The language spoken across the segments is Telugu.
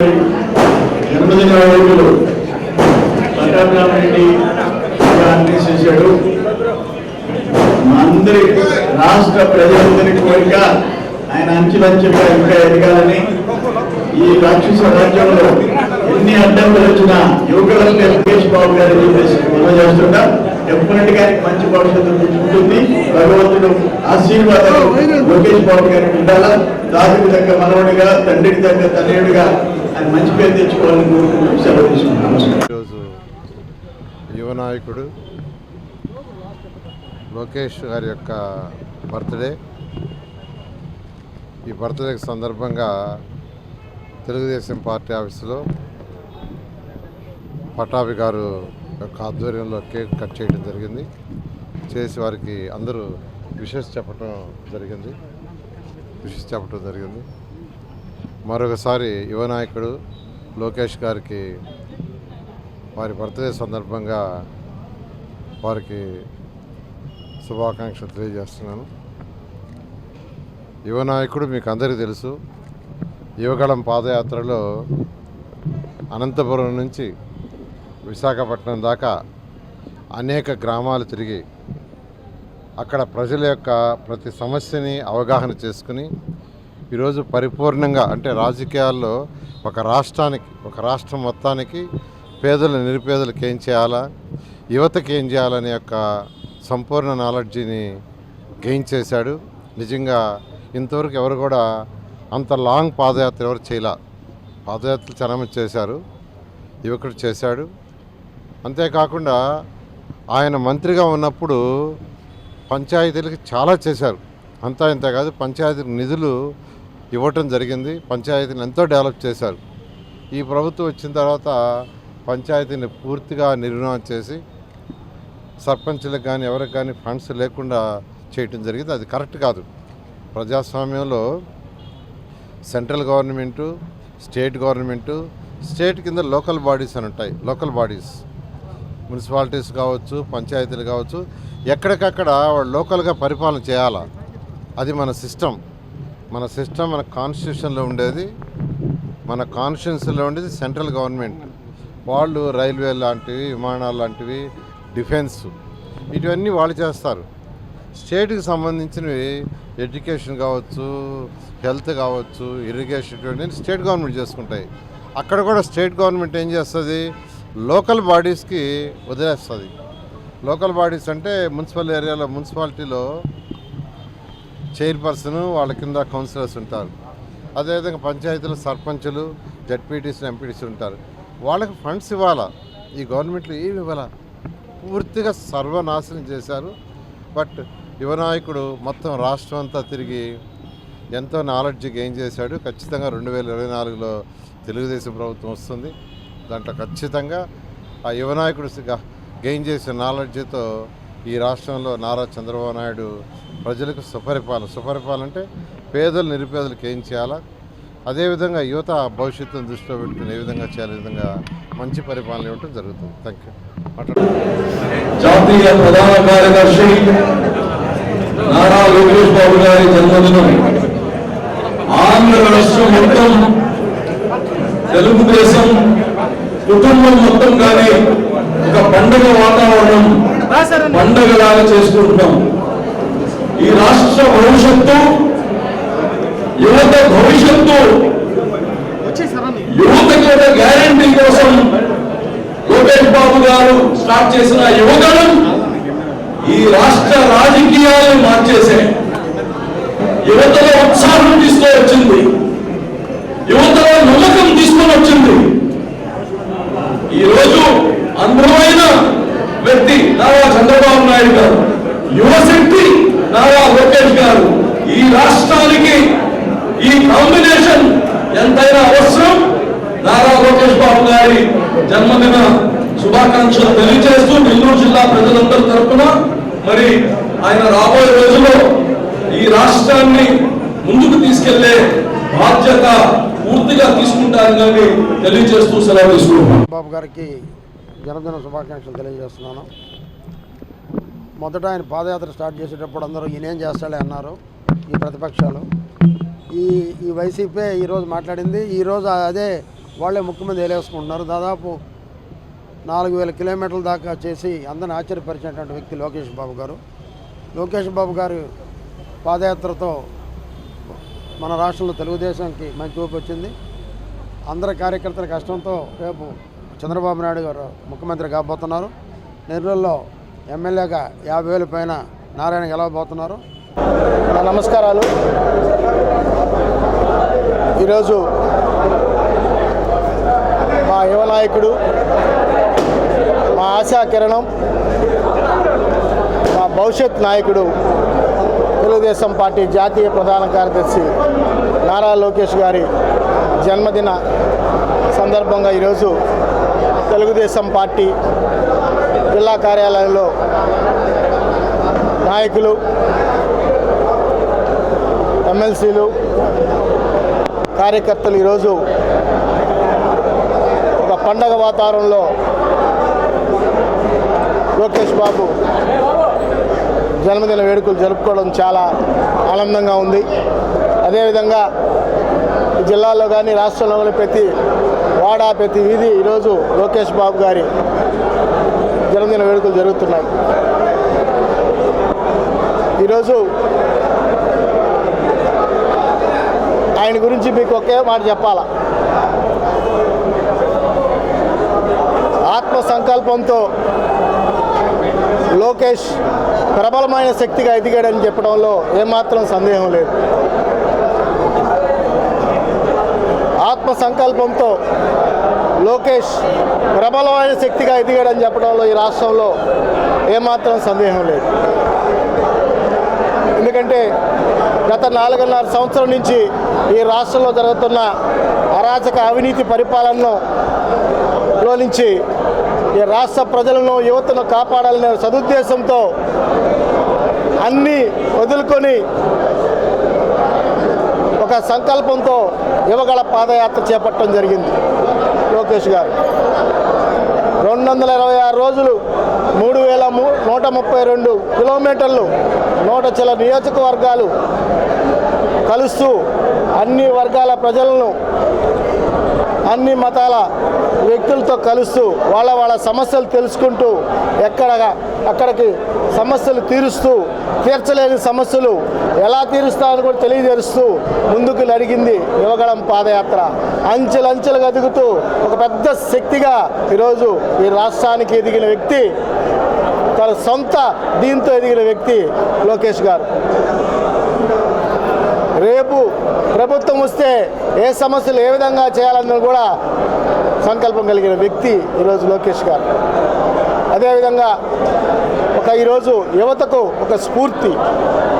ఎనిమిది నాయకులు పట్టాభిరామరెడ్డి అన్ని చేశాడు. అందరి రాష్ట్ర ప్రజలందరి కోరిక ఆయన అంచులంచుగా ఇంకా ఎదగాలని ఈ రాక్షస రాజ్యంలో ఎన్ని అడ్డంకులు వచ్చినా యువకులంటే లోకేష్ బాబు గారు చెప్పేసి మనం చేస్తుంటా డెఫినెట్గా మంచి భవిష్యత్తు ఉంటుంది భగవంతుడు ఆశీర్వాదాలు లోకేష్ బాబు గారికి ఉండాలా? దానికి తగ్గ మనవడిగా తండ్రికి తగ్గ తనయుడిగా ఆయన మంచి పేరు తెచ్చుకోవాలని కోరుకుంటూ సెలవు తీసుకుంటాం ఈరోజు యువ నాయకుడు లోకేష్ గారి యొక్క బర్త్డే. ఈ బర్త్డే సందర్భంగా తెలుగుదేశం పార్టీ ఆఫీసులో పటాభి గారు యొక్క ఆధ్వర్యంలో కేక్ కట్ చేయడం జరిగింది. చేసి వారికి అందరూ విషెస్ చెప్పడం జరిగింది. విషెస్ చెప్పడం జరిగింది. మరొకసారి యువ నాయకుడు లోకేష్ గారికి వారి బర్త్డే సందర్భంగా వారికి శుభాకాంక్షలు తెలియజేస్తున్నాను. యువ నాయకుడు మీకు అందరికీ తెలుసు యువగళం పాదయాత్రలో అనంతపురం నుంచి విశాఖపట్నం దాకా అనేక గ్రామాలు తిరిగి అక్కడ ప్రజల యొక్క ప్రతి సమస్యని అవగాహన చేసుకుని ఈరోజు పరిపూర్ణంగా అంటే రాజకీయాల్లో ఒక రాష్ట్రానికి ఒక రాష్ట్రం మొత్తానికి పేదల నిరుపేదలకు ఏం చేయాలా? యువతకి ఏం చేయాలనే యొక్క సంపూర్ణ నాలెడ్జిని గెయిన్ చేశాడు. నిజంగా ఇంతవరకు ఎవరు కూడా అంత లాంగ్ పాదయాత్ర ఎవరు చేయలే. పాదయాత్రలు చాలా చేశారు. యువకుడు చేశాడు. అంతేకాకుండా ఆయన మంత్రిగా ఉన్నప్పుడు పంచాయతీలకు చాలా చేశారు. అంతా ఇంత కాదు పంచాయతీ నిధులు ఇవ్వటం జరిగింది. పంచాయతీని ఎంతో డెవలప్ చేశారు. ఈ ప్రభుత్వం వచ్చిన తర్వాత పంచాయతీని పూర్తిగా నిర్మాణం చేసి సర్పంచ్లకు కానీ ఎవరికి కానీ ఫండ్స్ లేకుండా చేయటం జరిగింది. అది కరెక్ట్ కాదు. ప్రజాస్వామ్యంలో central government state government state కింద లోకల్ బాడీస్ అని ఉంటాయి. Local bodies. మున్సిపాలిటీస్ కావచ్చు పంచాయతీలు కావచ్చు ఎక్కడికక్కడ వాళ్ళు లోకల్గా పరిపాలన చేయాలా? అది మన సిస్టమ్. మన సిస్టమ్ మన కాన్స్టిట్యూషన్లో ఉండేది. మన కాన్స్టిట్యూషన్లో ఉండేది సెంట్రల్ గవర్నమెంట్. వాళ్ళు రైల్వే లాంటివి విమానాలు లాంటివి డిఫెన్స్ ఇటువన్నీ వాళ్ళు చేస్తారు. స్టేట్కి సంబంధించినవి ఎడ్యుకేషన్ కావచ్చు హెల్త్ కావచ్చు ఇరిగేషన్ ఇటువంటి స్టేట్ గవర్నమెంట్ చేసుకుంటాయి. అక్కడ కూడా స్టేట్ గవర్నమెంట్ ఏం చేస్తుంది? లోకల్ బాడీస్కి వదిలేస్తుంది. లోకల్ బాడీస్ అంటే మున్సిపల్ ఏరియాలో మున్సిపాలిటీలో చైర్పర్సన్ వాళ్ళ కింద కౌన్సిలర్స్ ఉంటారు. అదేవిధంగా పంచాయతీలో సర్పంచులు జడ్పీటీసీ ఎంపీటీసీ ఉంటారు. వాళ్ళకి ఫండ్స్ ఇవ్వాలా? ఈ గవర్నమెంట్లో ఏమి ఇవ్వాలా? పూర్తిగా సర్వనాశనం చేశారు. బట్ యువనాయకుడు మొత్తం రాష్ట్రం అంతా తిరిగి ఎంతో నాలెడ్జ్ గెయిన్ చేశాడు. ఖచ్చితంగా రెండు వేల ఇరవై నాలుగులో తెలుగుదేశం ప్రభుత్వం వస్తుంది. దాంట్లో ఖచ్చితంగా ఆ యువనాయకుడు గెయిన్ చేసిన నాలెడ్జ్తో ఈ రాష్ట్రంలో నారా చంద్రబాబు నాయుడు ప్రజలకు సుపరిపాలన సుపరిపాలన అంటే పేదలు నిరుపేదలకు ఏం చేయాలా? అదేవిధంగా యువత భవిష్యత్తును దృష్టిలో పెట్టుకుని ఏ విధంగా చేయాలి విధంగా మంచి పరిపాలన ఇవ్వటం జరుగుతుంది. థ్యాంక్ యూ జాతీయ ప్రధాన కార్యదర్శి నారా లోకేష్ బాబు గారి జన్మదినం. ఆంధ్ర రాష్ట్రం మొత్తం తెలుగుదేశం కుటుంబం మొత్తం కానీ ఒక పండుగ వాతావరణం పండగలాగా చేసుకుంటున్నాం. ఈ రాష్ట్ర భవిష్యత్తు యువత భవిష్యత్తు యువతకి ఒక గ్యారంటీ కోసం లోకేష్ బాబు గారు స్టార్ట్ చేసిన యువగణం ఈ రాష్ట్ర రాజకీయాలను మార్చేశాయి. యువతలో ఉత్సాహం తీసుకొని వచ్చింది. యువతలో నమ్మకం తీసుకొని వచ్చింది. ఈ రోజు అనుభవమైన వ్యక్తి నారా చంద్రబాబు నాయుడు గారు యువశక్తి నారా లోకేష్ గారు ఈ రాష్ట్రానికి ఈ కాంబినేషన్ ఎంతైనా అవసరం. నారా లోకేష్ బాబు గారి జన్మదిన శుభాకాంక్షలు తెలియజేస్తూ నెల్లూరు జిల్లా ప్రజలందరి తరఫున మరి ఆయన రాబోయే రోజుల్లో ఈ రాష్ట్రాన్ని ముందుకు తీసుకెళ్ళే బాధ్యత పూర్తిగా తీసుకుంటారని తెలియజేస్తూ సెలవు తీసుకుంటున్నాను బాబు గారికి జన్మదిన శుభాకాంక్షలు తెలియజేస్తున్నాను. మొదట ఆయన పాదయాత్ర స్టార్ట్ చేసేటప్పుడు అందరూ ఈయనేం చేస్తాడే అన్నారు ఈ ప్రతిపక్షాలు. ఈ ఈ వైసీపీ ఈరోజు మాట్లాడింది ఈరోజు అదే వాళ్ళే ముఖ్యమంత్రి వేలేసుకుంటున్నారు దాదాపు నాలుగు వేల కిలోమీటర్ల దాకా చేసి అందరిని ఆశ్చర్యపరిచినటువంటి వ్యక్తి లోకేష్ బాబు గారు. లోకేష్ బాబు గారు పాదయాత్రతో మన రాష్ట్రంలో తెలుగుదేశానికి మంచి ఊపి వచ్చింది. అందరి కార్యకర్తల కష్టంతో రేపు చంద్రబాబు నాయుడు గారు ముఖ్యమంత్రి కాబోతున్నారు. నెల్లూరులో ఎమ్మెల్యేగా యాభై వేల పైన నారాయణ గెలవబోతున్నారు. నమస్కారాలు. ఈరోజు మా యువ నాయకుడు మా ఆశా కిరణం మా భవిష్యత్ నాయకుడు తెలుగుదేశం పార్టీ జాతీయ ప్రధాన కార్యదర్శి నారా లోకేష్ గారి జన్మదిన సందర్భంగా ఈరోజు తెలుగుదేశం పార్టీ జిల్లా కార్యాలయంలో నాయకులు ఎమ్మెల్సీలు కార్యకర్తలు ఈరోజు ఒక పండగ వాతావరణంలో లోకేష్ బాబు జన్మదిన వేడుకలు జరుపుకోవడం చాలా ఆనందంగా ఉంది. అదేవిధంగా ఈ జిల్లాలో కానీ రాష్ట్రంలో కానీ ప్రతి వాడ ప్రతి వీధి ఈరోజు లోకేష్ బాబు గారి జరుగుతున్నాయి ఈరోజు ఆయన గురించి మీకు ఒకే మాట చెప్పాలా? ఆత్మ సంకల్పంతో లోకేష్ ప్రబలమైన శక్తిగా ఎదిగాడని చెప్పడంలో ఏమాత్రం సందేహం లేదు. ఆత్మ సంకల్పంతో లోకేష్ ప్రబలమైన శక్తిగా ఎదిగాడని చెప్పడంలో ఈ రాష్ట్రంలో ఏమాత్రం సందేహం లేదు. ఎందుకంటే గత నాలుగున్నర సంవత్సరం నుంచి ఈ రాష్ట్రంలో జరుగుతున్న అరాచక అవినీతి పరిపాలనలో నుంచి ఈ రాష్ట్ర ప్రజలను యువతను కాపాడాలనే సదుద్దేశంతో అన్నీ వదులుకొని ఒక సంకల్పంతో యువగల పాదయాత్ర చేపట్టడం జరిగింది. లోకేష్ గారు. రెండు వందల ఇరవై ఆరు రోజులు మూడు వేల మూ నూట ముప్పై రెండు కిలోమీటర్లు నూట చిల నియోజకవర్గాలు కలుస్తూ అన్ని వర్గాల ప్రజలను అన్ని మతాల వ్యక్తులతో కలుస్తూ వాళ్ళ వాళ్ళ సమస్యలు తెలుసుకుంటూ ఎక్కడ అక్కడికి సమస్యలు తీరుస్తూ తీర్చలేని సమస్యలు ఎలా తీరుస్తామని కూడా తెలియజేస్తూ ముందుకు నడిగింది యువగళం పాదయాత్ర. అంచెలంచెలుగా ఎదుగుతూ ఒక పెద్ద శక్తిగా ఈరోజు ఈ రాష్ట్రానికి ఎదిగిన వ్యక్తి తన సొంత దీంతో ఎదిగిన వ్యక్తి లోకేష్ గారు. రేపు ప్రభుత్వం వస్తే ఏ సమస్యలు ఏ విధంగా చేయాలన్నది కూడా సంకల్పం కలిగిన వ్యక్తి ఈరోజు లోకేష్ గారు. అదేవిధంగా ఒక ఈరోజు యువతకు ఒక స్ఫూర్తి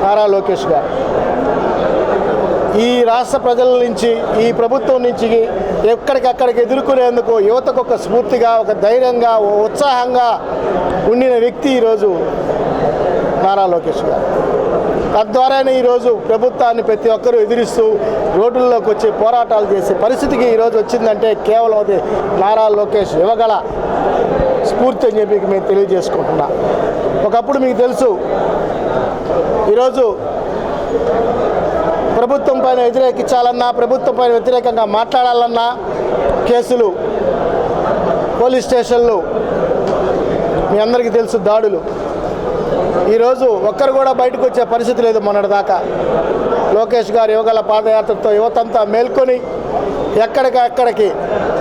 నారా లోకేష్ గారు. ఈ రాష్ట్ర ప్రజల నుంచి ఈ ప్రభుత్వం నుంచి ఎక్కడికక్కడికి ఎదుర్కొనేందుకు యువతకు ఒక స్ఫూర్తిగా ఒక ధైర్యంగా ఓ ఉత్సాహంగా ఉండిన వ్యక్తి ఈరోజు నారా లోకేష్ గారు. తద్వారానే ఈరోజు ప్రభుత్వాన్ని ప్రతి ఒక్కరూ ఎదిరిస్తూ రోడ్డుల్లోకి వచ్చి పోరాటాలు చేసే పరిస్థితికి ఈరోజు వచ్చిందంటే కేవలం అది నారా లోకేష్ యువగల స్ఫూర్తి అని చెప్పి మేము తెలియజేసుకుంటున్నా. ఒకప్పుడు మీకు తెలుసు ఈరోజు ప్రభుత్వం పైన వ్యతిరేకించాలన్నా ప్రభుత్వం పైన వ్యతిరేకంగా మాట్లాడాలన్నా కేసులు పోలీస్ స్టేషన్లు మీ అందరికీ తెలుసు దాడులు. ఈరోజు ఒక్కరు కూడా బయటకు వచ్చే పరిస్థితి లేదు మొన్నటిదాకా. లోకేష్ గారు యువగల పాదయాత్రతో యువతంతా మేల్కొని ఎక్కడికక్కడికి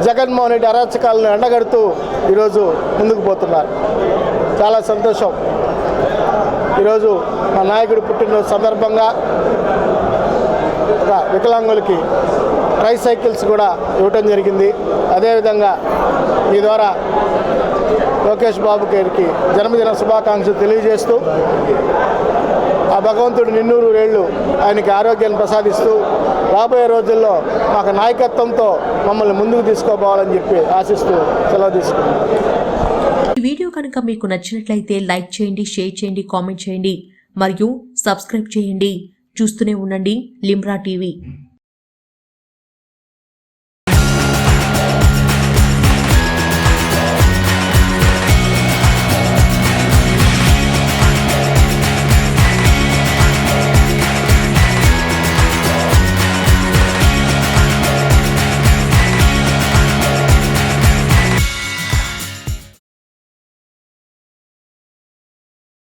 జగన్మోహన్ రెడ్డి అరాచకాలను ఎండగడుతూ ఈరోజు ముందుకు పోతున్నారు. చాలా సంతోషం. ఈరోజు మా నాయకుడు పుట్టినరోజు సందర్భంగా ఒక వికలాంగులకి ట్రైసైకిల్స్ కూడా ఇవ్వటం జరిగింది. అదేవిధంగా మీ ద్వారా లోకేష్ బాబు గారికి జన్మదిన శుభాకాంక్షలు తెలియజేస్తూ ఆ భగవంతుడు నిన్నూరు రేళ్ళు ఆయనకి ఆరోగ్యాన్ని ప్రసాదిస్తూ రాబోయే రోజుల్లో మాకు నాయకత్వంతో మమ్మల్ని ముందుకు తీసుకోపోవాలని చెప్పి ఆశిస్తూ సెలవు తీసుకున్నాం. ఈ వీడియో కనుక మీకు నచ్చినట్లయితే లైక్ చేయండి షేర్ చేయండి కామెంట్ చేయండి మరియు సబ్స్క్రైబ్ చేయండి. చూస్తూనే ఉండండి లిమ్రా టీవీ.